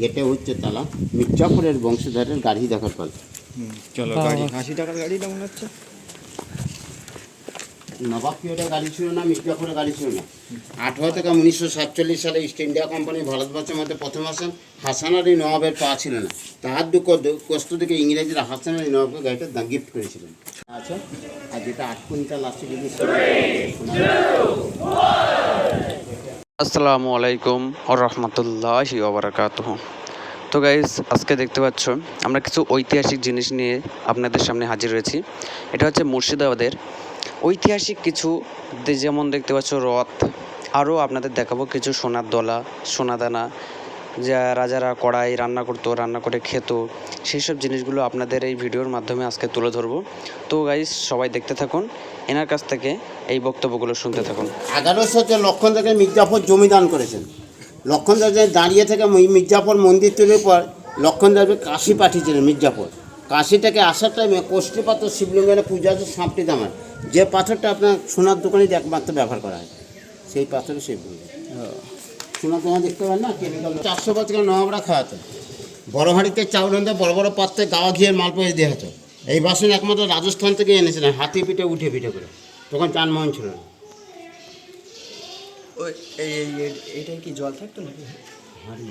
গেটে হচ্ছে তালা। মির্জাপুরের বংশধরের গাড়ি দেখার পাল। চলো গাড়ি আশি টাকার গাড়িটা মনে হচ্ছে? নবাব গাড়ি ছিল না মির্জাপুরের গাড়ি ছিল না। আঠারো থেকে উনিশশো সাতচল্লিশ সালে ইস্ট ইন্ডিয়া কোম্পানি ভারতবর্ষের মধ্যে প্রথম আসেন। হাসান আলী নবাবের পা ছিল না। তাহার দুঃখ কষ্ট থেকে ইংরেজরা হাসান আলী নবাবকে গাড়িটা গিফট করেছিলেন। আচ্ছা আর যেটা আট কুইন্টাল আছে যদি আসসালামু আলাইকুম রহমতুল্লাহি ওবরাকাতুহ তো গাইজ আজকে দেখতে পাচ্ছ, আমরা কিছু ঐতিহাসিক জিনিস নিয়ে আপনাদের সামনে হাজির হয়েছি। এটা হচ্ছে মুর্শিদাবাদের ঐতিহাসিক কিছু যেমন দেখতে পাচ্ছ রথ, আরও আপনাদের দেখাবো কিছু সোনার দলা, সোনাদানা যা রাজারা কড়াই রান্না করতো রান্না করে খেত সেই সব জিনিসগুলো আপনাদের এই ভিডিওর মাধ্যমে আজকে তুলে ধরবো। তো গাইজ সবাই দেখতে থাকুন এনার কাছ থেকে এই বক্তব্যগুলো শুনতে থাকুন। এগারোশো যে লক্ষণ থেকে মির্জাফর জমিদান করেছেন। লক্ষণ যে দাঁড়িয়ে থেকে মির্জাফর মন্দির তৈরির পর লক্ষণ দেবের কাশি পাঠিয়েছিলেন মির্জাফর কাশি থেকে আসার টাইমে কষ্টি পাথর শিবলিঙ্গের পূজা আছে সাঁপটি দামার। যে পাথরটা আপনার সোনার দোকানে একমাত্র ব্যবহার করা হয় সেই পাথরে শিবলিঙ্গ দেখতে পারেন না? কেমিক্যাল চারশো বছর নবাবরা খাওয়াতো। বড় হাঁড়িতে চাউল আনতে বড় বড় পাত্রে গাওয়া ঘিয়ের মাল পেয়ে দেওয়া হতো। এই বাসন একমাত্র রাজস্থান থেকে এনেছিলেন হাতি পিঠে উঠে পিঠে করে। তখন যানবাহন ছিল না। ওই এই এই এই- এইটাই কি জল থাকতো নাকি? হাঁড়ি।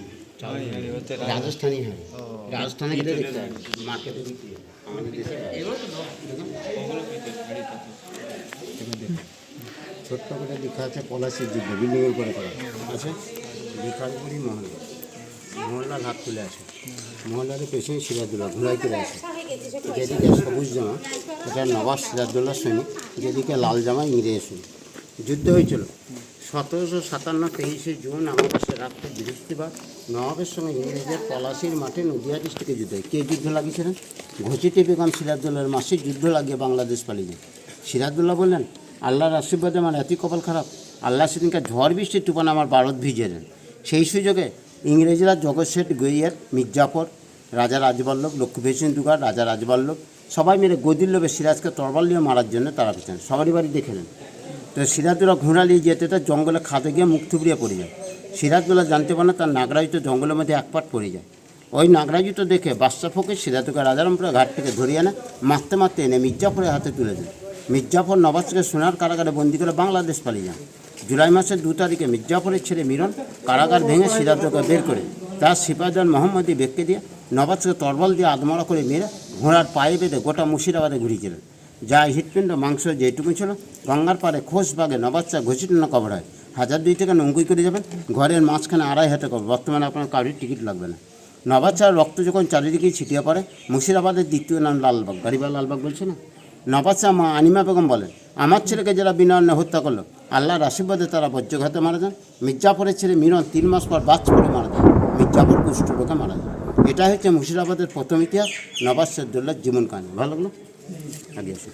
রাজস্থানি হাঁড়ি। রাজস্থানে গেলে দেখতে হবে। মার্কেটে বিক্রি হয়। আমাদের দেশে ছোট্ট করে লেখা আছে পলাশির যুদ্ধ বিল্ডিংয়ের উপরে করা। আছে? বিকালপুরি মহল্লা। মহল্লার হাত তুলে আছে মহল্লার পেছনে সিরাজদুল্লাহ ঘোড়াই করে আছে যেদিকে সবুজ জামা, এটা নবাব সিরাজদুল্লাহ সৈনিক যেদিকে লাল জামা, ইংরেজ সৈনিক যুদ্ধ হয়েছিল। সতেরোশো সাতান্ন তেইশে জুন আমাবাসের রাত্রে বৃহস্পতিবার নবাবের সঙ্গে ইংরেজের পলাশির মাঠে নদিয়া ডিস্ট্রিক্টে যুদ্ধ হয়। কে যুদ্ধ লাগিয়েছিলেন ঘচিটি বেগম সিরাজদুল্লাহর মাসে যুদ্ধ লাগিয়ে বাংলাদেশ পালিয়ে যায়। বললেন, আল্লাহর আশীর্বাদে আমার এতই কপাল খারাপ। আল্লাহ সেদিনকে ঝড় বৃষ্টি তুফান আমার ভারত ভিজে দেন। সেই সুযোগে ইংরেজরা জগৎ শেঠ গৈয়ার, মির্জাফর, রাজা রাজবল্লভ, লক্ষ্মীভূষণ দুগার রাজা রাজবল্লভ, সবাই মিলে গদির লোভে সিরাজকে তরবাল নিয়ে মারার জন্য তারা পেতেন সবারই বাড়ি দেখে নেন। তো সিরাজদুল্লাহ ঘোড়া নিয়ে যেতে তো জঙ্গলে খাদে গিয়ে মুখ থুবড়িয়ে পড়ে যায়। সিরাজদুল্লাহ জানতে পারে তার নাগরাজুতো জঙ্গলের মধ্যে এক পাট পড়ে যায়। ওই নাগরাজুতো দেখে বাদশা ফকির সিরাজুকে রাজারামপুরে ঘাট থেকে ধরিয়ে আনে মারতে মারতে এনে মির্জাফরের হাতে তুলে দেন মির্জাফর নবাজকে সোনার কারাগারে বন্দি করে বাংলাদেশ পালিয়ে যান। জুলাই মাসের দু তারিখে মির্জাফরের ছেলে মিরন কারাগার ভেঙে সিরাজকে বের করে। তার সিপাহজান মোহাম্মদী ব্যক্তি দিয়ে নবাজকে তরবল দিয়ে আদমরা করে মেরে ঘোড়ার পায়ে বেঁধে গোটা মুর্শিদাবাদে ঘুরিয়েছিলেন যা হৃৎপিণ্ড মাংস যেটুকু ছিল, গঙ্গার পাড়ে খোশবাগে নবাচ্চা ঘোষিত না কভার হয়। হাজার দুই টাকা নৌকুই করে যাবেন, ঘরের মাঝখানে আড়াই হাতে কবর। বর্তমানে আপনার কারোর টিকিট লাগবে না। নবাচ্চার রক্ত যখন চারিদিকে ছিটিয়ে পড়ে, মুর্শিদাবাদের দ্বিতীয় নাম লালবাগ। গাড়িবার লালবাগ বলছে না? নবাচ্চা মা আনিমা বেগম বলেন, আমার ছেলেকে যারা বিনা হত্যা করল আল্লাহর আশীর্বাদে তারা বজ্রঘাতে মারা যান মির্জাপুরের ছেলে মিরন তিন মাস পর করে মারা যায়। মির্জাপুর কুষ্ঠরোগে মারা যান এটা হচ্ছে মুর্শিদাবাদের প্রথম ইতিহাস। নবাজ সদ্দুল্লার জীবন কাহিনী। ভালো লাগল? আগে আসুন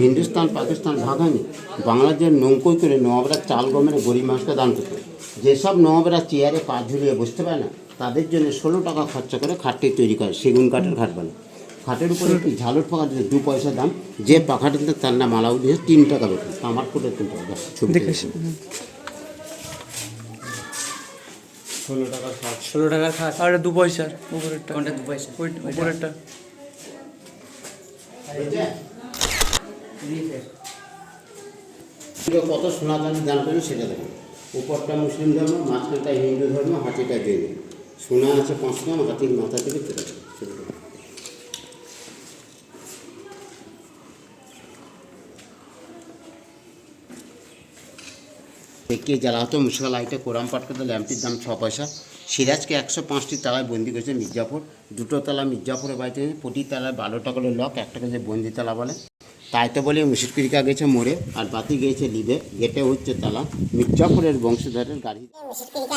হিন্দুস্তান, পাকিস্তান ভাগ হয়নি। বাংলাদেশের নৌকোই করে নবাবরা চাল গমের গরিব মানুষকে দান করতো যেসব নবাবরা চেয়ারে পা ঝুলিয়ে বসতে পারে না, তাদের জন্য ষোলো টাকা খরচা করে খাটটি তৈরি করে, সেগুন কাঠের খাট বানায়। খাটের উপরে একটি ঝালর পাখা দিতে দু পয়সা দাম। যে পাখাটি দিতে তার নাম আলাউ দিয়ে তিন টাকা বেতন। আমার ফুটে তিন টাকা ছবি ষোলো টাকা খাট ষোলো টাকার খাট আর দু পয়সার। উপরেরটা। কোনটা দু পয়সা? উপরেরটা। কত সোনা দামি দান করবে সেটা দেখুন। উপরটা মুসলিম ধর্ম মাঝখানটা হিন্দু ধর্ম হাতিটা জৈন। সোনা আছে পাঁচ গ্রাম হাতির মাথা থেকে চলে দেখিয়ে জ্বালা হতো মুসকা লাইটে কোরআন পাঠ করতে ল্যাম্পটির দাম ছ পয়সা। সিরাজকে একশো পাঁচটি তালায় বন্দি করেছে মির্জাপুর। দুটো তালা মির্জাপুরের বাড়িতে প্রতি তালায় বারোটা করে লক একটা করে বন্দি তালা বলে। তাই তো বলে মুশিরকিরিকা গেছে মোড়ে আর বাতি গিয়েছে লিবে। গেটে হচ্ছে তালা মির্জাপুরের বংশধরের গাড়ি।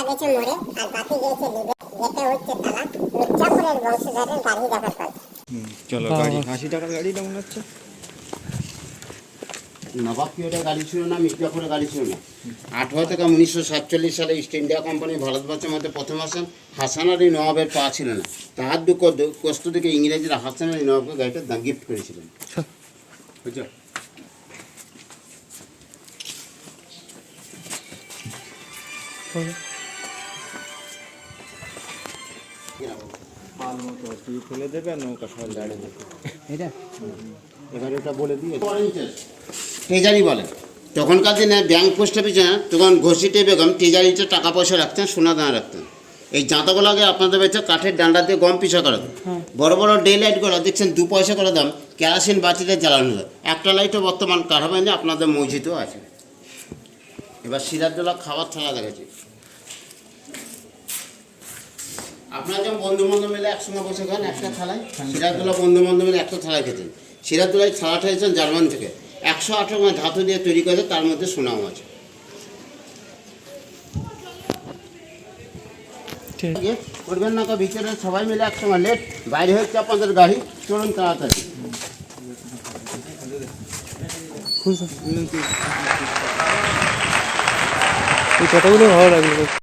গেছে মরে আর বাকি গেছে লিবে। যেতে হচ্ছে তালা মির্জাপুরের বংশধরের গাড়ি চলো গাড়ি আশি টাকার গাড়িটা মনে হচ্ছে? নবাব পিরিয়ডের গাড়ি ছিল না মির্জাপুরের গাড়ি ছিল না। আঠারো থেকে উনিশশো সাতচল্লিশ সালে ইস্ট ইন্ডিয়া কোম্পানি ভারতবর্ষের মধ্যে প্রথম আসেন হাসান আলী নবাবের পা ছিল না। তাহার দুঃখ কষ্ট থেকে ইংরেজরা হাসান আলী নবাবকে গাড়িটা দা- গিফট করেছিলেন। বুঝছ? এটা? এবার ওটা বলে দিয়ে ট্রেজারি বলে। তখনকার দিনে ব্যাংক পোস্ট অফিসে তখন ঘষিটে বেগম ট্রেজারিতে টাকা পয়সা রাখতেন সোনা দানা রাখতেন। এই জাঁতাগুলোকে আপনাদের বাড়িতে কাঠের ডান্ডা দিয়ে গম পিছা করা হয়। বড় বড় ডে লাইটগুলো দেখছেন দু পয়সা করে দাম কেরাসিন বাতিতে জ্বালানো হয় একটা লাইটও বর্তমান কাঠাবাইনে আপনাদের মসজিদেও আছে। এবার সিরাজদোলা খাবার থালা দেখাচ্ছি আপনার যেমন বন্ধু বান্ধব মিলে একসঙ্গে বসে খান একটা থালায় সিরাজদোলা বন্ধু বান্ধব মিলে একটা থালায় খেতেন। সিরাজদোলায় থালাটা এসেছেন জার্মান থেকে। একশো আট রকমের ধাতু দিয়ে তৈরি করেছে তার মধ্যে সোনাও আছে। ঠিক। করবেন না তো ভিতরে সবাই মিলে একসঙ্গে লেট। বাইরে হচ্ছে আপনাদের গাড়ি চলুন তাড়াতাড়ি। কথাগুলো ভালো লাগল।